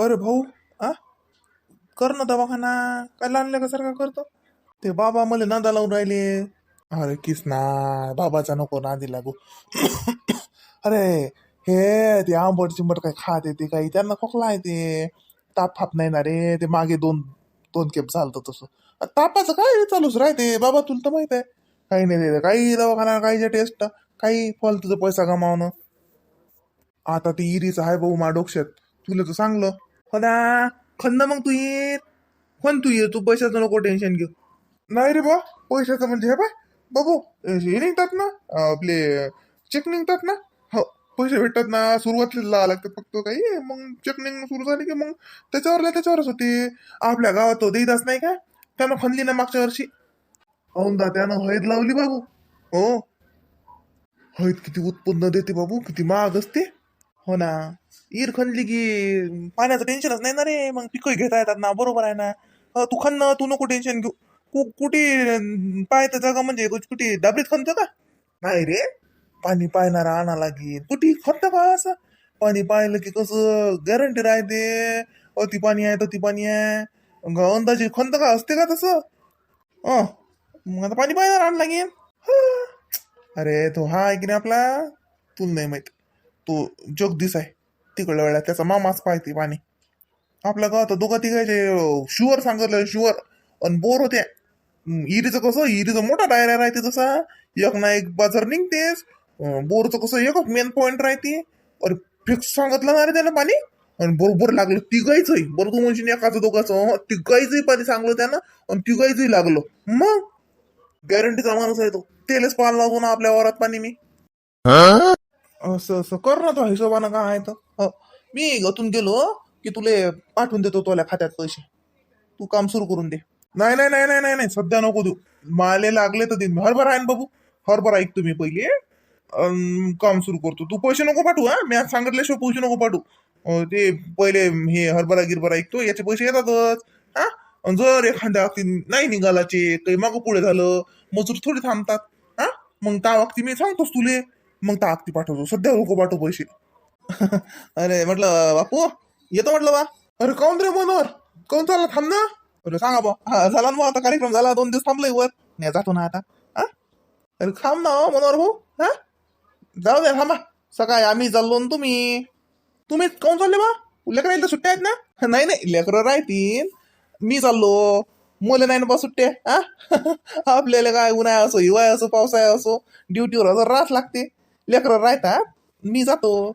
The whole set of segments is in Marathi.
अरे भाऊ आ? कर ना दवाखाना. काय लहान सारखा करतो? ते बाबा मला नादा लावून राहिले. अरे किस ना बाबाचा नको नादी लागू. अरे हे ते आंबट चिंबट काय खात येते काही त्यांना खोकला आहे ते. ताप फाप नाही ना रे. ते मागे दोन दोन खेप चालतं तसं. तापाचं काय चालूच राहते? बाबा तुला तर माहीत आहे. काही नाही देत काही दवाखाना काही टेस्ट काही फल तुझं पैसा गमावणं. आता ते इरीच आहे भाऊ मा डोक्यात तुला तर सांगलं. खदा खंद मग तू ये पण तू ये तू पैशाचं नको टेन्शन घेऊ. नाही रे बा पैशाचं म्हणजे हे बाय बाबू हे निघतात ना आपले चेक निघतात ना. हो पैसे भेटतात ना सुरुवातीला लागतात फक्त काही. मग चेक निघणं सुरू झाली की मग त्याच्यावरला त्याच्यावरच होते. आपल्या गावात तो देईदास नाही का? त्यानं खणली ना मागच्या वर्षी. औंदा त्यानं हळद लावली बाबू. हो. हळद किती उत्पन्न देते बाबू किती महाग असते. हो ना. ईर खणली की पाण्याचं टेन्शनच नाही ना रे. मग पिकं घेता येतात ना. बरोबर आहे ना. तू खण तू नको टेन्शन घेऊ. कु कुठे अं, पाहायचं जागा म्हणजे कुठे दाबरीत खणतं का? नाही रे. पाणी पाहणारा आणा लागेल. कुठे खणतं का असं? पाणी पाहिलं की कसं? गॅरंटी राहते. अति पाणी आहे तती पाणी आहे. ग- अंदाजे खंत का असते का तसं? अं, मग आता पाणी पाहणार आण लागेल. अरे तो हा आहे की नाही आपला? तुला नाही माहीत. तो जगदीश आहे. तिकडल्या वेळा त्याचा मामाच पाहते पाणी. आपल्या गावात दोघा तिघाचे शुअर सांगितलं शुअर. आणि बोर होत्या हम्म, इरीचं कसं इरीचं मोठा डायरा राहते तसा. एक ना एक बाजार निघतेस बोरचं कसं एकच मेन पॉइंट राहते. अरे फिक्स सांगितलं ना रे त्यानं पाणी. आणि बरोबर लागलं तिघायचंही बरं तू म्हणशील एकाचं दोघाचं. हं, तिघायचंही पाणी सांगलं त्यानं. आणि तिघायचंही लागलं. मग? गॅरंटीचा माणूस आहे तो. तेलच पाहायला लागू ना आपल्या वरात पाणी मी. असं असं कर ना तो हिशोबानं काय आहे तर. हो. मी गतून गेलो की तुले पाठवून देतो तुला खात्यात पैसे. तू काम सुरू करून दे. नाही नाही नाही नाही नाही नाही. सध्या नको देऊ. माले लागले तर दिन हरभरा आहे ना बाबू? हरभरा ऐक तुम्ही पहिले. अन काम सुरू करतो. तू पैसे नको पाठवू हा. मी आज सांगितल्याशिवाय पैसे नको पाठवू. अं, ते पहिले हे हरभरा गिरभरा ऐकतो याचे पैसे येतातच. हा? अन जर एखाद्या वक्ती नाही निघालाचे काही मागं पुढे झालं मजूर थोडी थांबतात. हा? मग त्या वक्ती मी सांगतोस तुले. मग त्या वक्ती पाठवतो. सध्या नको पाठवू पैसे. अरे म्हटलं बापू येतो म्हटलं बा. अरे काऊन रे मनोहर काऊन चालला? थांब ना. अरे सांगा बा. हा झाला ना आता कार्यक्रम झाला दोन दिवस थांबलोय वर. नाही जातो ना आता. हा? अरे थांब ना हो मनोहर भाऊ. हा? जाऊ द्या थांबा. सकाळी आम्ही चाललो ना तुम्ही. तुम्ही काऊन चालले बा? लेकरं तर सुट्ट्या आहेत ना? नाही नाही लेकरं राहतील. मी चाललो. मुलं नाही ना बा सुट्ट्या हा? आपल्याला काय उन्हाळा असो हिवाळा असो पावसाळा असो ड्युटीवर असं राहत लागते. लेकरं राहतात. मी जातो.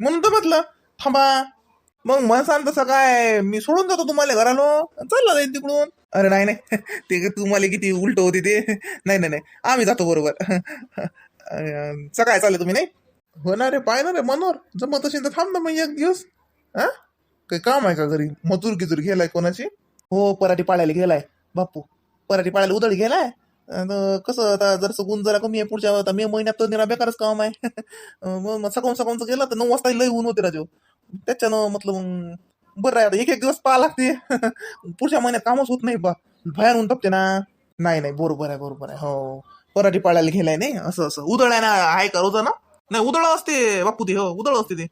म्हणून तर म्हटलं थांबा. मग मन म्हणसान तसं काय मी सोडून जातो तुम्हाला घरालो चालला जाईल तिकडून. अरे नाही नाही. ते तुम्हाला किती उलट होते ते. नाही नाही नाही. आम्ही जातो बरोबर. अं, सकाळी चालले तुम्ही नाही? होणार रे पाय ना रे मनोर जमत असेल तर थांब ना मग एक दिवस. हा काही काम आहे का घरी? मजूर गिजूर गेलाय कोणाची? हो पराठी पाळायला गेलाय. बापू पराठी पाळायला उदळ गेलाय? कसं आता जरसं गुण जरा कमी आहे पुढच्या आता मे महिन्यात तर निरा बेकारच काम आहे. मग मग सकाळून सकाळचं गेलं तर नऊ वाजता लय ऊन होते राजू. त्याच्यानं म्हटलं बरं आहे आता एक एक दिवस पाहा लागते. पुढच्या महिन्यात कामच होत नाही बा. भयान ऊन तपते ना. नाही नाही बरोबर आहे बरोबर आहे. हो. पराठी पाळायला गेलाय नाही. असं असं. उदळ आहे ना आहे का रोज ना नाही उदळ असते बापू ते हो उदळ असते ते.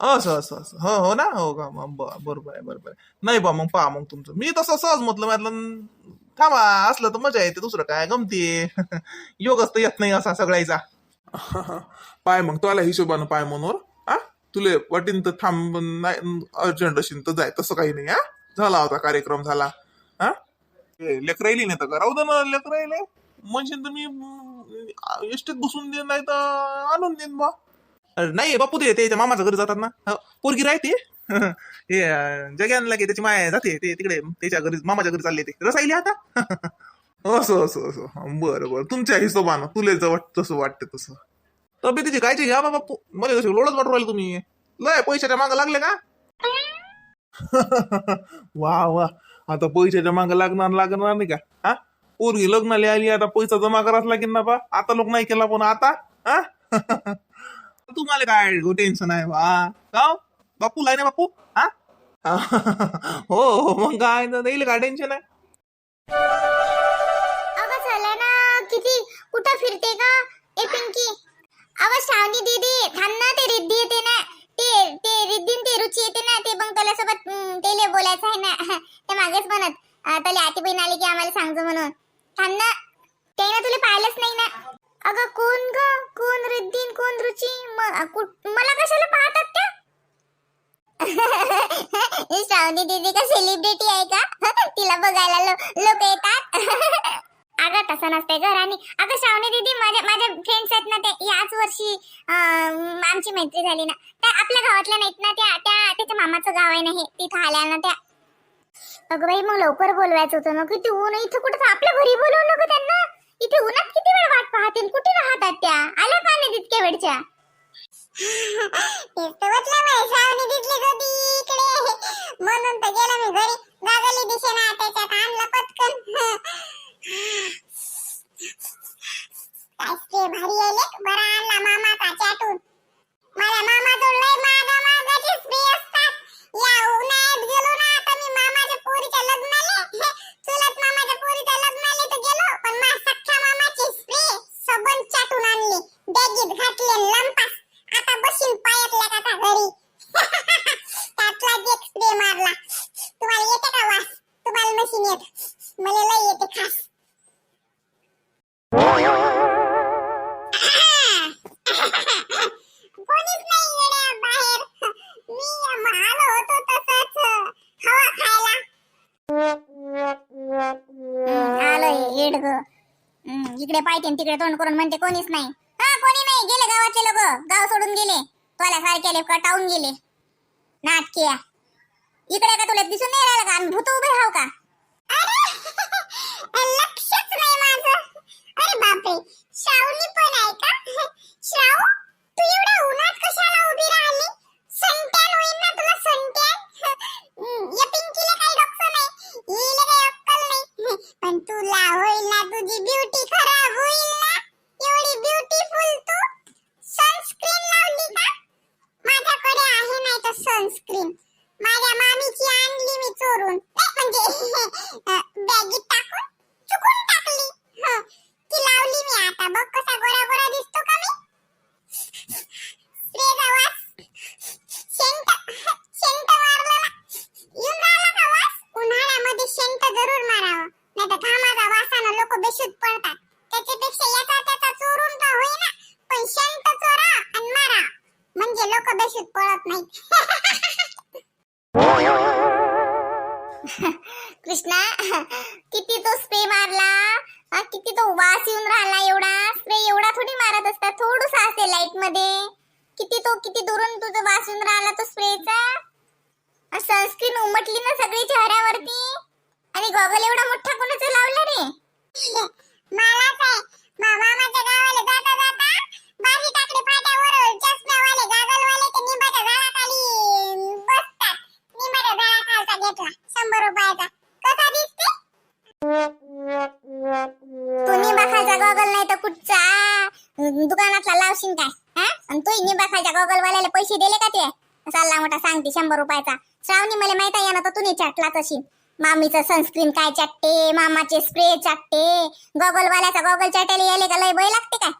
असं असं असं. हो हो ना? हो का? मग बरोबर आहे बरोबर आहे. नाही बा मग पहा मग तुमचं. मी तसं सहज म्हटलं म्हटलं थांबा असलं तर मजा येते दुसरं काय गमती योगच तर येत नाही असा सगळ्याचा. पाय मग तुला हिशोबानं पाय मनोर आ तुले वाटीन तर थांब नाही अर्जंट असेल तर जाय तसं काही नाही हा? झाला होता कार्यक्रम झाला हा? लेकरायली नाही तर राहू दे ना लेकरायले म्हणशील तर मी एसटीत बसून देईन नाही तर आणून देईन बा नाही बापू ते त्याच्या मामाच्या घरी जातात ना. हो, पोरगी राहते? हे अं, जग्यानला की त्याची माया जाते ते तिकडे त्याच्या घरी मामाच्या घरी चालले ते. रसायली आता? असं असं असं. बरं बरं. तुमच्या हिशोबानं तुले जर तसं वाटतं तसं. तब्येतीची कायची घ्या बाबा. मला कशी लोडच वाटू राहिले तुम्ही. लय पैशाच्या मागं लागले का? वा वा. आता पैशाच्या मागं लागणार लागणार नाही का? हा? पोरगी लग्नाला आली आता पैसा जमा करायला लागेल ना बा. आता लोक नाही केला पण आता हा? तुम्हाला काय टेन्शन आहे बा? का बापू लाय ना बापू. हा? हो हो मग काय तर येईल काय टेन्शन आहे? अगं चला ना किती? कुठं फिरते का ए पिंकी. अगं श्रावणी दीदी थांब ना ते रिद्धी येते ना. ते ते रिद्धी न ते रुची येते ना ते मग त्याला सोबत बोलायचं आहे ना. ते मागेच म्हणत अं, तले आती बहीण आली की आम्हाला सांगतो म्हणून. थांब ना ते ना तुला पाहिलंच नाही ना. अगं कोण ग? कोण रिद्दीन कोण रुची? म- कुठ- मला कशाला पाहतात? श्रावणी दीदी का सेलिब्रिटी आहे का? तिला बघायला लोक येतात. अगं तसं नसतंय घर आणि अगं श्रावणी दीदी माझ्या माझ्या फ्रेंड्स आहेत ना ते याच वर्षी आमची मैत्री झाली ना. त्या आपल्या गावातल्या नाहीत ना त्या त्या त्याच्या मामाचं गाव आहे ना हे तिथं आल्या ना त्या. अगं बाई मग लवकर बोलवायचं होतं ना किती ऊन इथं कुठं आपल्या घरी बोलवू नको त्यांना. इथे उन्हात किती वेळ वाट पाहतील कुठे राहतात त्या? आल्या का नाही तितक्या वेळच्या? म्हणून तर मी घरी. दिशेना त्याच्यात आणलं पटकन. काय भारी आले बरा आणला मामाचा चाटून. मला मामा मागा मागाचे असतात. या उन्हाळ्यात गेलो ना आता मी मामाच्या पोरीच्या लग्न ग. इकडे पाहिजे तिकडे तोंड करून म्हणते कोणीच नाही. हा कोणी नाही गेले गावातले लोक. गाव सोडून गेले. तुला सारखे कटावून गेले. नाटकिया इकडे का तुला दिसून नाही राहिलं का? आम्ही भूत उभे राहू का? लक्षच नाही माझं. अरे बापरे श्रावणी पण आहे का? श्राव तू एवढ्या उन्हात कशाला उभी राहिली? संट्यान होईल ना तुला संट्यान? या पिंकीला काही डॉक्टर नाही. हिला काही अक्कल नाही. पण तुला होईल ना तुझी ब्युटी खराब होईल ना? एवढी ब्युटीफुल तू सनस्क्रीन लावली का? माझ्याकडे आहे नाही तर सनस्क्रीन माझ्या मामीची आणली मी चोरून ए, म्हणजे बॅगीत टाकून चुकून टाकली हं, ती लावली मी आता बघ कसा गोरा गोरा दिसतो का मी स्प्रेचा वास शेंट शेंट मारलेला येऊन राहिला का वास उन्हाळ्यामध्ये शेंट जरूर मारावं नाही तर घामाचा वासानं लोक बेशुद्ध पडतात त्याच्यापेक्षा याचा त्याचा चोरून का होईना पण शेंट चोरा आणि मारा म्हणजे लोक बेशुद्ध पळत नाहीत. कृष्णा किती तो स्प्रे मारला? हा, किती तो वास येऊन राहिला एवढा? स्प्रे एवढा थोडी मारत असता थोडस असते लाइटमध्ये. किती तो किती दुरून तुझा वास येऊन राहिला तो स्प्रेचा सनस्क्रीन उमटली ना सगळी चेहऱ्यावरती? आणि गॉगल एवढा मोठा कोणाचा लावला रे? मला काय मामा माझ्या गावाला जाता जाता बाजी फाट्यावर चष्म्यावाले गागलवाले ते निंबाच्या झाडाखाली बसतात. निंबाच्या झाडाखालचा घेतला. शंभर रुपयाचा. कसा दिसते? तू निंबाखालचा गॉगल नाही तर कुठचा? दुकानातला लावशील काय? हा? आणि तू निंबाखालच्या गॉगलवाल्याला पैसे दिले का ते? चालला मोठा सांगते शंभर रुपयाचा. श्रावणी मला माहीत आहे ना तर तुम्ही चाटला अशी मामीचं सनस्क्रीन काय चाटते? मामाचे स्प्रे चाटते? गॉगल वाल्याचा गॉगल चाटायला यायला का लय भय लागते काय?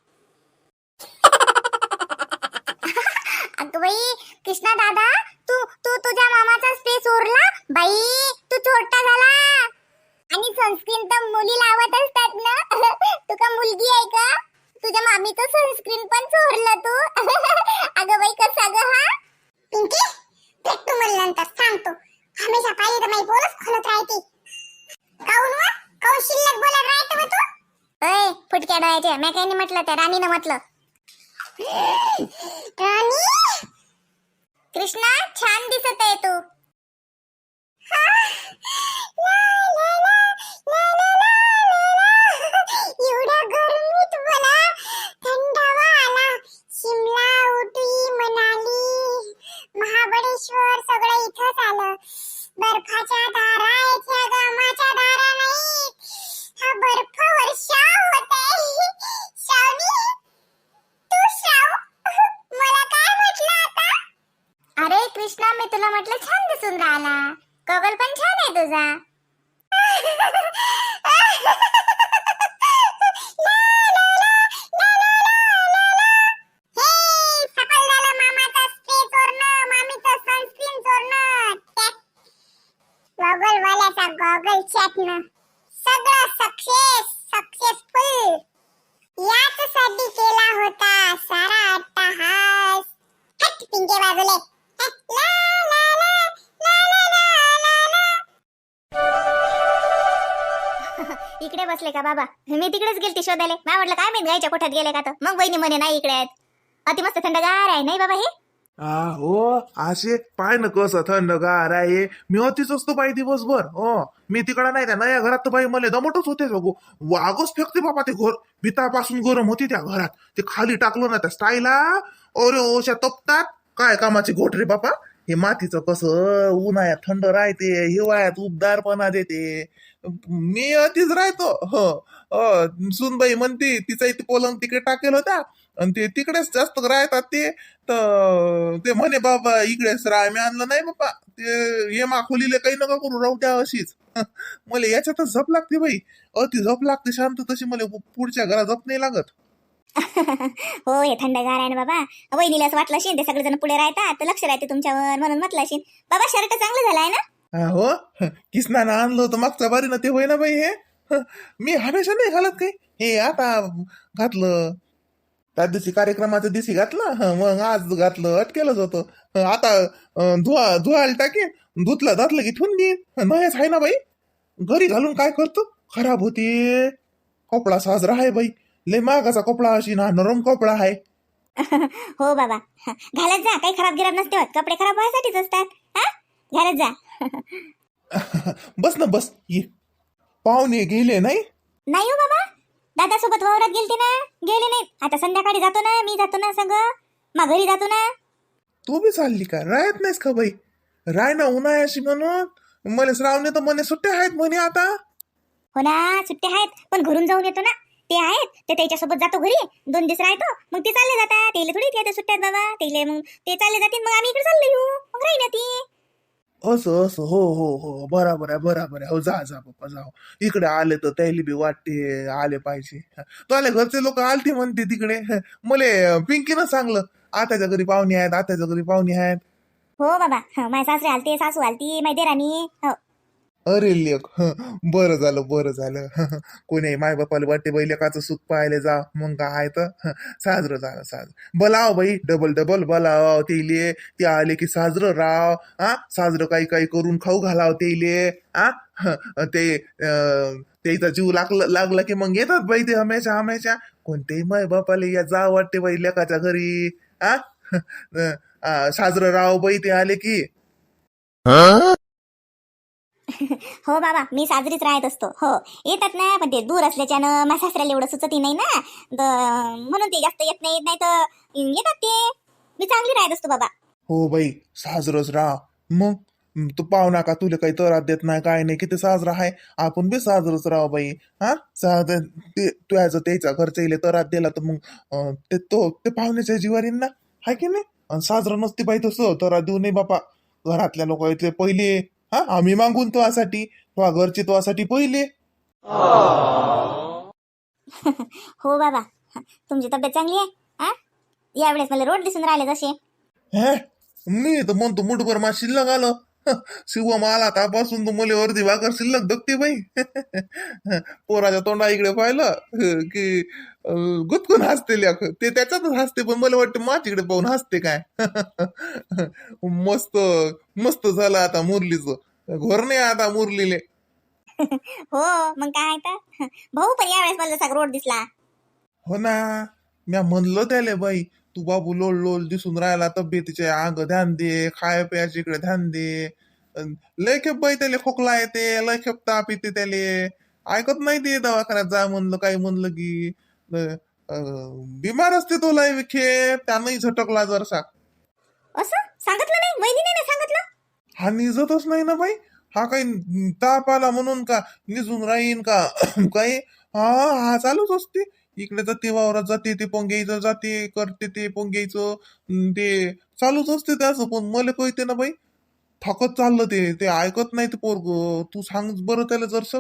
अगं बाई कृष्णा दादा तू तू तुझ्या मामाचा स्पेस चोरला बाई तू छोटा झाला. आणि सनस्क्रीन तर मुली लावत असतात ना. तू का मुलगी आहे का? तुझ्या मामीचं सनस्क्रीन पण चोरलं तू. अगं बाई कसा ग हा? पिंकी भेटतो मला नंतर सांगतो हमेशा पाहिजे तर माझी बोलच खोलत राहते. काऊन वा? काऊन शिल्लक बोलत राहते मग तू? अय फुटक्या डोळ्याचे मी काही नाही म्हटलं त्या राणीनं म्हटलं. कृष्णा छान दिसत आहे तू. आयुष्यातनं सगळं सक्सेस सक्सेसफुल याचसाठी केला होता सारा अट्टहास. हट पिंगे बाजूले. इकडे बसले का बाबा? मी तिकडेच गेलती शोधायला. मला म्हटलं काय मी गायच्या कोठ्यात गेले का तर? मग बहिणी म्हणे नाही इकडे आहेत. अति मस्त थंडगार आहे नाही बाबा हे? हो असे पाय ना कसं थंडगार आहे. मी अतिच असतो बाई दिवसभर. हो मी तिकडे नाही त्या नया घरात तर बाई मला दमटच होते बघू वागच फेकते बाबा ते घर. भीतापासून गरम होती त्या घरात. ते खाली टाकलं ना त्या स्टाईला. अरे ओशा तपतात. काय कामाची घोट रे बापा? हे मातीचं कसं उन्हाळ्यात थंड राहते हिवाळ्यात उबदारपणा देते. मी अतिच राहतो. हो. अ, सुनबाई म्हणते तिचा इथे पलंग तिकडे टाकेल होता. आणि ते तिकडेच जास्त राहतात ते. तर ते म्हणे बाबा इकडेच राह. मी आणलं नाही बाबा ते ये मा खोलीले काही नका करू राहू द्या अशीच. मला याच्यातच झप लागते बाई. अति झप लागते शांत तशी मला पुढच्या घरात झप नाही लागत. हो हे थंडगार आहे ना बाबा. वहिनीला असं वाटलं असेल ते सगळेजण पुढे राहतात तर लक्ष राहते तुमच्यावर म्हणून म्हटलं असेल. बाबा शर्ट चांगलं झालं आहे ना? हा, हो? किसनानं आणलं होतं मागच्या बारीनं ते होय ना बाई हे. मी हमेशा नाही घालत काही. हे आता घातलं. त्या दिवशी कार्यक्रमाच्या दिवशी घातलं हं, मग आज घातलं अटकेलंच होतं. हं, आता धुवा धुवायला टाके धुतलं धुतलं की ठेवून देईन. नयच आहे ना बाई. घरी घालून काय करतो? खराब होते. कपडा साजरा आहे बाई. लय मागाचा कपडा अशी ना नरम कपडा आहे. हो बाबा. घालत जा काही खराब गिराब नसते होत. कपडे खराब व्हायसाठीच असतात. हा? घालत जा. बस ना बस. ये. पाहुणे गेले नाही? नाही हो बाबा. दादा सोबत वावरात गेलते ना? गेले नाहीत आता संध्याकाळी जातो ना मी जातो ना संग. मग घरी जातो ना. तू बी चालली का? राहत नाहीस का बाई? राय ना उन्हाळ्याशी म्हणून. मला श्रावणे तर म्हणे सुट्ट्या आहेत म्हणे आता. हो ना सुट्टे आहेत. पण घरून जाऊन येतो ना. ते आहेत. ते त्याच्यासोबत जातो घरी. दोन दिवस राहतो. मग ते चालले जातात. तेले थोडी येते सुट्ट्यात बाबा. तेले मग ते चालले जातील. मग आम्ही इकडे चाललो येऊ. मग राही ना ती. असं असं. हो हो हो. बराबर आहे बराबर आहे. हो जा जा पप्पा जाओ इकडे आले तर त्याला बी वाटते आले पाहिजे. तुला घरचे लोक आलते म्हणते तिकडे. मले पिंकीनं सांगलं आताच्या घरी पाहुणे आहेत आताच्या घरी पाहुणे आहेत. हो बाबा. हो, माझ्या सासरे आलते सासू आलती माहिती राणी? हो. अरे लेख बरं झालं बरं झालं. कोणी माय बापाला वाटते बाई लेकाचं सुख पाहायला जा. मग काय तर. साजरं झालं साजरं. बोलाव बाई डबल डबल बोलाव. तेले ते आले की साजरं राव. हा साजरं काही काही करून खाऊ घालाव तेले आ ते अं, त्याचा जीव लागला लागला की मग येतात बाई ते हमेशा हमेशा. कोणतेही माय बापाला या जा वाटते बाई लेकाच्या घरी. आ साजरं राव बाई ते आले की. हो बाबा मी साजरीच राहत असतो. हो. येतात ना पण ते दूर असल्याच्यानं माझ्या सासऱ्याला एवढं सुचतही नाही ना. तर म्हणून ते जास्त येत नाहीत नाही तर येतात ते. मी चांगली राहत असतो बाबा. हो बाई साजरच राहा. मग? तू पाहुणा का तुला काही तरात देत नाही काय नाही किती साजरा आहे आपण बी साजरच राह बाई. हा? सा- ते ते- तुझ्याचं त्याचा खर्च येईल तरात दिला तर मग ते तो ते पाहुण्याच्या जीवारीन ना? हाय की नाही? साजरा नसते बाई तसं तरात देऊ नये बापा. घरातल्या लोक इथले पहिले हा आम्ही मागून तो आसाठी तो घरचे तो आसाठी पहिले. हो बाबा तुमची तब्येत चांगली आहे? हा? यावेळेस मला रोड दिसून राहिले जसे. हे मी तर म्हणतो मुठभर मा शिल्लक आलं. शिवम आला तापासून मुले अर्धी भाकर शिल्लक दगते बाई. पोराच्या तोंडा इकडे पाहिलं की गुदगुन हसते लेख. ते त्याच्यातच हसते पण मला वाटतं माझ्याकडे पाहून हसते काय. मस्त मस्त झालं आता मुरलीचं. घर नाही आता मुरलीले. हो मग काय तर? भाऊ पण यावेळेस मला रोड दिसला. हो ना म्या म्हणलं त्याले बाई तू बाबू लोल लोल दिसून राहिला तब्येतीचे अंग ध्यान दे खाय प्यायच्या इकडे ध्यान दे लय खेप बाई त्याले खोकला येते लय खेप ताप येते त्याले. ऐकत नाही ते दवाखान्यात जा म्हणलं काही म्हणलं की बिमार असते तो लय खेप त्यानंही झटकला जरसा. असं? सांगितलं नाही? वहिनी नाही ना सांगितलं? हा निजतच नाही ना बाई. हा काही ताप आला म्हणून का निजून राहीन का? काही? हा हा चालूच असते. इकडे जाते वावरात जाते ते पोंग्यायचं जाते करते ते पोंग्यायचं ते चालूच असते त्याचं पण मला कळते ना बाई थकत चाललं ते ते ऐकत नाही ते पोरग. तू सांग बरं त्याला जरस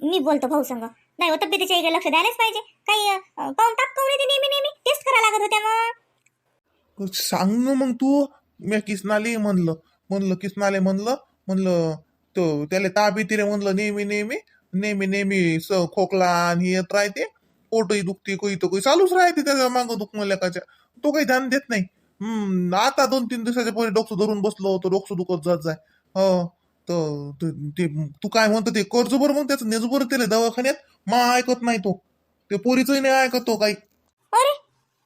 मी बोलतो भाऊ संग. नाही हो तब्येतीच्या इकडे लक्ष द्यायलाच पाहिजे. काही अं, काऊन ताप काऊन येते नेहमी नेहमी? टेस्ट करा लागत होत्या मग. सांग ना मग तू. मी किसनाले म्हणलं म्हणलं किसनाले म्हणलं म्हणलं तो त्याला ताप येते रे म्हणलं नेहमी नेहमी नेहमी नेहमी स खोकला आणि येत राहते. पोटही दुखते कोई तर कोई. चालूच राहते त्याच्या मागं दुख लेकाच्या तो काही ध्यान देत नाही. हम्म आता दोन तीन दिवसाच्या पहिले डोकं धरून बसलो होतो डोकं दुखत जात जाय. हो तर ते- तू काय म्हणतो ते कर्ज बरं मग त्याचं नेजू बरं त्याला दवाखान्यात. मा ऐकत नाही तो. ते पोरीचंही नाही ऐकत तो काही. अरे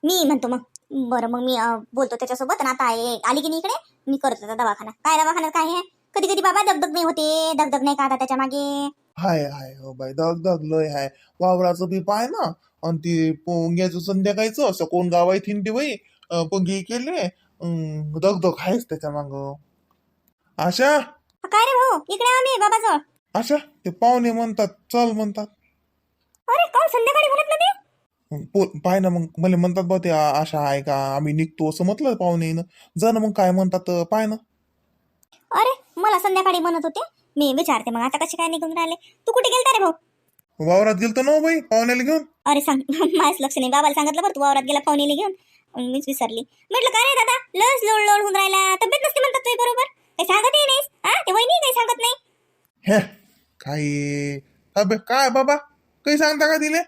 मी म्हणतो मग. बरं मग मी अं, बोलतो त्याच्यासोबत. आणि आता आहे आली की नाही इकडे? मी करतो त्याचा दवाखाना. काय दवाखान्यात काय आहे कधी कधी बाबा दगदग नाही होते. दगदग नाही का आता त्याच्यामागे? हाय हाय हो बाई दग दग लय हाय. वावराचं बी पाय ना आणि ती पोंग्याचं संध्याकाळचं असं कोण गावाय थिंडी बाई अं, पोंगी केले दग दग आहेच त्याच्या माग. आशा? काय रे भाऊ इकडे आम्ही बाबाजवळ. आशा ते पाहुणे म्हणतात चल म्हणतात. अरे काल संध्याकाळी म्हणत ना ते पो- पाय ना मग मला म्हणतात बा ते आ- आशा आहे का आम्ही निघतो असं म्हटलं पाहुणे जा ना मग काय म्हणतात पाय ना. अरे मला संध्याकाळी म्हणत होते मी विचारते मग आता कसे काय निघून राहिले? तू कुठे गेलता रे भाऊ? वावरात गेलतो ना बाई पाहुण्याला घेऊन. अरे सांग माझं लक्ष नाही बाबाला सांगितलं बरं तू वावरात गेला पाहुणेली घेऊन. मग मीच विसरली. म्हटलं काय रे दादा लस लोड लोड होऊन राहिला तब्येत नसते म्हणतात तुम्ही बरोबर? काही सांगतही नाहीस हा? ते वहिनी काही सांगत नाही? हे काय? अबे काय बाबा? काही सांगता का दिले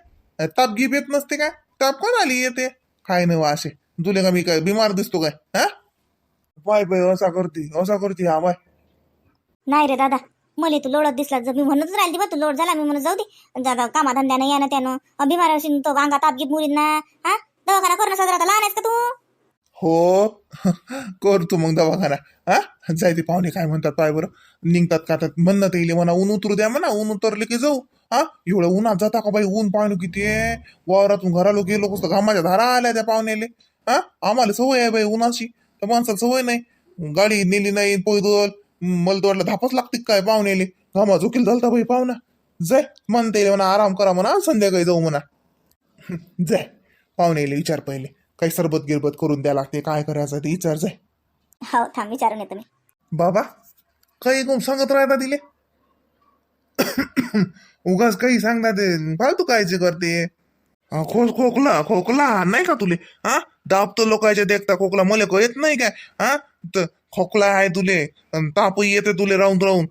ताप गिप येत नसते काय? ताप कोण आली येते? काय नाही असे? तुले का मी काय बिमार दिसतो काय हा? पाय पाय असा करते असा करते हा बाय. नाही रे दादा मला तू लोळत दिसला जर मी म्हणतच राहिली बा तू लोड झाला मी म्हणत जाऊ दे. जागा कामाधंद्यानं यानं त्यानं. अं, असेल तो गांगा ताप गीत मुलींना हा? दवाखाना करणं साजरा आता लहान आहेस का तू? हो. करतो मग दवाखाना. हा? जाय ते पाहुणे काय म्हणतात पाय बरं. निघतात का तर म्हणणं येईल म्हणा ऊन उतरू द्या म्हणा ऊन उतरले की जाऊ. हा? एवढं उन्हात जाता का बाई? ऊन पाहुणे किती आहे? वावरातून घरालो गेलो कसं? घामाच्या धारा आल्या त्या पाहुण्याले. हा? आम्हाला सवय आहे बाई उन्हाची. तर माणसाला सवय नाही. गाडी नेली नाही पैदल. मला तर वाटलं धापच लागते काय पाहुण्याले? घामा झोकील झालता बाई पाहुणा. जाय म्हणता म्हणा आराम करा म्हणा संध्याकाळी जाऊ म्हणा. जाय पाहुण्याले विचार पहिले. काही सरबत गिरबत करून द्या लागते काय करायचं ते विचार जाय. हो थांब विचारून येतो मी. बाबा काही कोण सांगत राहता दिले उगाच काही सांगता ते फालतू कायचे करते. हा, खो खोकला खोकला नाही का तुले? हा दाबतो लोकांच्या देखता खोकला मला येत नाही काय? हा खोकला आहे तुले अन तापही येते तुले राहून राहून